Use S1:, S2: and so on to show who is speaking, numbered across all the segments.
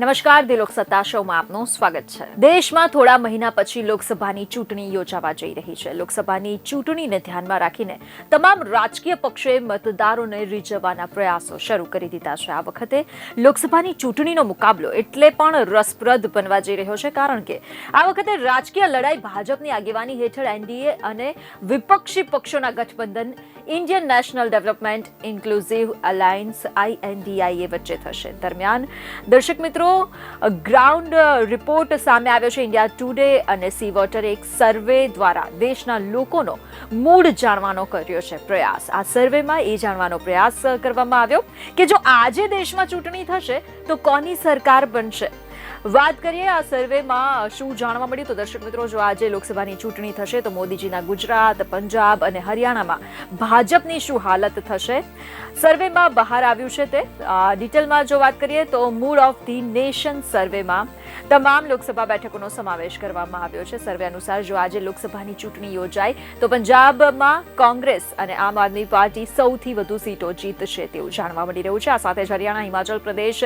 S1: નમસ્કાર દિલોક સત્તા શોમાં આપનું સ્વાગત છે. દેશમાં થોડા મહિના પછી લોકસભાની ચૂંટણી યોજાવા જઈ રહી છે. લોકસભાની ચૂંટણીને ધ્યાનમાં રાખીને તમામ રાજકીય પક્ષોએ મતદારોને રીઝવવાના પ્રયાસો શરૂ કરી દીધા છે. આ વખતે લોકસભાની ચૂંટણીનો મુકાબલો એટલે પણ રસપ્રદ બનવા જઈ રહ્યો છે, કારણ કે આ વખતે રાજકીય લડાઈ ભાજપની આગેવાની હેઠળ એનડીએ અને વિપક્ષી પક્ષોના ગઠબંધન, Indian national development, inclusive alliance, INDIA વચ્ચે થશે. દરમિયાન દર્શક મિત્રો ગ્રાઉન્ડ રિપોર્ટ સામે આવ્યો છે ઇન્ડિયા ટુડે અને સી વોટર એક સર્વે દ્વારા દેશના લોકોનો મૂડ જાણવાનો કર્યો છે પ્રયાસ. આ સર્વેમાં એ જાણવાનો પ્રયાસ કરવામાં આવ્યો કે જો આજે દેશમાં ચૂંટણી થશે તો કોની સરકાર બનશે? વાત કરીએ આ સર્વેમાં શું જાણવા મળ્યું તો દર્શક મિત્રો, જો આજે લોકસભાની ચૂંટણી થશે તો મોદીજીના ગુજરાત, પંજાબ અને હરિયાણામાં ભાજપની શું હાલત થશે? સર્વેમાં બહાર આવ્યું છે તે. ડિટેલમાં જો વાત કરીએ તો મૂડ ઓફ ધી નેશન સર્વેમાં તમામ લોકસભા બેઠકોનો સમાવેશ કરવામાં આવ્યો છે. સર્વે અનુસાર જો આજે લોકસભાની ચૂંટણી યોજાય તો પંજાબમાં કોંગ્રેસ અને આમ આદમી પાર્ટી સૌથી વધુ સીટો જીતશે તેવું જાણવા મળી રહ્યું છે. આ સાથે જ હરિયાણા, હિમાચલ પ્રદેશ,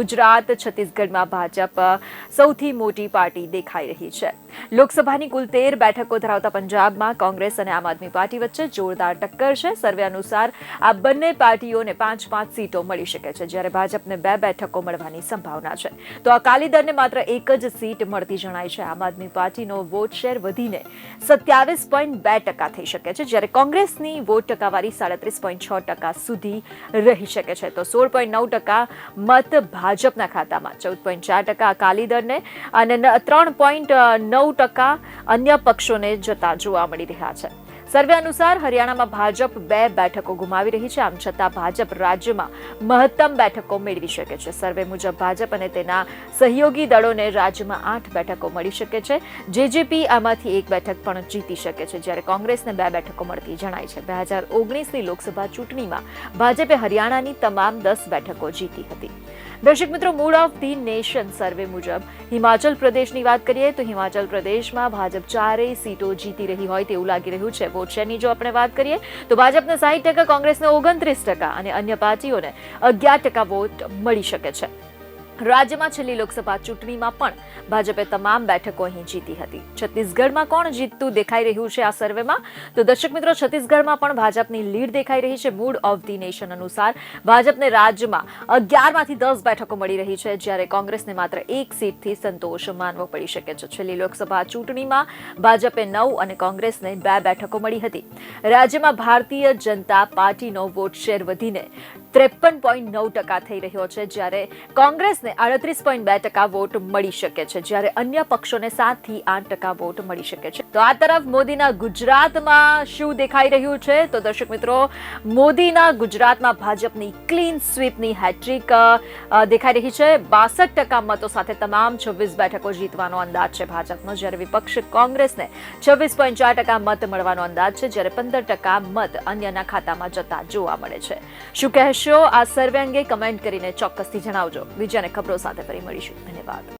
S1: ગુજરાત, છત્તીસગઢમાં ભાજપ સૌથી મોટી પાર્ટી દેખાઈ રહી છે. લોકસભાની કુલ તેર બેઠકો ધરાવતા પંજાબમાં કોંગ્રેસ અને આમ આદમી પાર્ટી વચ્ચે જોરદાર ટક્કર છે. સર્વે અનુસાર આ બંને પાર્ટીઓને પાંચ પાંચ સીટો મળી શકે છે, જ્યારે ભાજપને બે બેઠકો મળવાની સંભાવના છે. તો અકાલી દળને માત્ર એક જ સીટ મળતી જણાય છે. આમ આદમી પાર્ટીનો વોટ શેર વધીને સત્યાવીસ પોઈન્ટ બે ટકા થઈ શકે છે, જ્યારે કોંગ્રેસની વોટ ટકાવારી સાડત્રીસ પોઈન્ટ છ ટકા સુધી રહી શકે છે. તો સોળ પોઈન્ટ નવ ટકા મત ભાજપના ખાતામાં, ચૌદ પોઈન્ટ ચાર ટકા અકાલી દળને અને ત્રણ પોઈન્ટ નવ ટકા અન્ય પક્ષોને જતા જોવા મળી રહ્યા છે. સર્વે અનુસાર હરિયાણામાં ભાજપ બે બેઠકો ગુમાવી રહી છે, આમ છતાં ભાજપ રાજ્યમાં મહત્તમ બેઠકો મેળવી શકે છે. સર્વે મુજબ ભાજપ અને તેના સહયોગી દળોને રાજ્યમાં આઠ બેઠકો મળી શકે છે. જેજેપી આમાંથી એક બેઠક પણ જીતી શકે છે, જ્યારે કોંગ્રેસને બે બેઠકો મળતી જણાય છે. બે હજાર ઓગણીસની લોકસભા ચૂંટણીમાં ભાજપે હરિયાણાની તમામ દસ બેઠકો જીતી હતી. દર્શક મિત્રો mood of the nation survey મુજબ હિમાચલ પ્રદેશની વાત કરીએ તો હિમાચલ પ્રદેશમાં ભાજપ ચારેય સીટો જીતી રહી હોય તેવું લાગી રહ્યું છે. વોટ શેરની જો આપણે વાત કરીએ, તો ભાજપને સાહીઠ ટકા, કોંગ્રેસને ઓગણત્રીસ ટકા અને અન્ય પાર્ટીઓને અગિયાર ટકા વોટ મળી શકે છે. રાજ્યમાં છેલ્લી લોકસભા ચૂંટણીમાં પણ ભાજપે તમામ બેઠકો અહીં જીતી હતી. છત્તીસગઢમાં કોણ જીતતું દેખાઈ રહ્યું છે આ સર્વેમાં? તો દર્શક મિત્રો, છત્તીસગઢમાં પણ ભાજપની લીડ દેખાઈ રહી છે મૂડ ઓફ ધી નેશન અનુસાર. ભાજપને રાજ્યમાં અગિયારમાંથી દસ બેઠકો મળી રહી છે, જ્યારે કોંગ્રેસને માત્ર એક સીટથી સંતોષ માનવો પડી શકે છે. છેલ્લી લોકસભા ચૂંટણીમાં ભાજપે નવ અને કોંગ્રેસને બે બેઠકો મળી હતી. રાજ્યમાં ભારતીય જનતા પાર્ટીનો વોટ શેર વધીને ત્રેપન પોઈન્ટ નવ ટકા થઈ રહ્યો છે. જ્યારે કોંગ્રેસને આડત્રીસ પોઈન્ટ બે ટકા વોટ મળી શકે છે. જ્યારે અન્ય પક્ષોને સાતથી આઠ ટકા વોટ મળી શકે છે. તો આ તરફ મોદીના ગુજરાતમાં શું દેખાઈ રહ્યું છે? તો દર્શક મિત્રો, મોદીના ગુજરાતમાં ભાજપની ક્લીન સ્વીપની હેટ્રિક દેખાઈ રહી છે. બાસઠ ટકા મતો સાથે તમામ છવ્વીસ બેઠકો જીતવાનો અંદાજ છે ભાજપનો. જ્યારે વિપક્ષ કોંગ્રેસને છવ્વીસ પોઈન્ટ ચાર ટકા મત મળવાનો અંદાજ છે. જ્યારે પંદર ટકા મત અન્યના ખાતામાં જતા જોવા મળે છે. શું કહેશો? આ સર્વે અંગે કમેન્ટ કરીને ચોક્કસથી જણાવજો. બીજાને ખબરો સાથે ફરી મળીશું. ધન્યવાદ.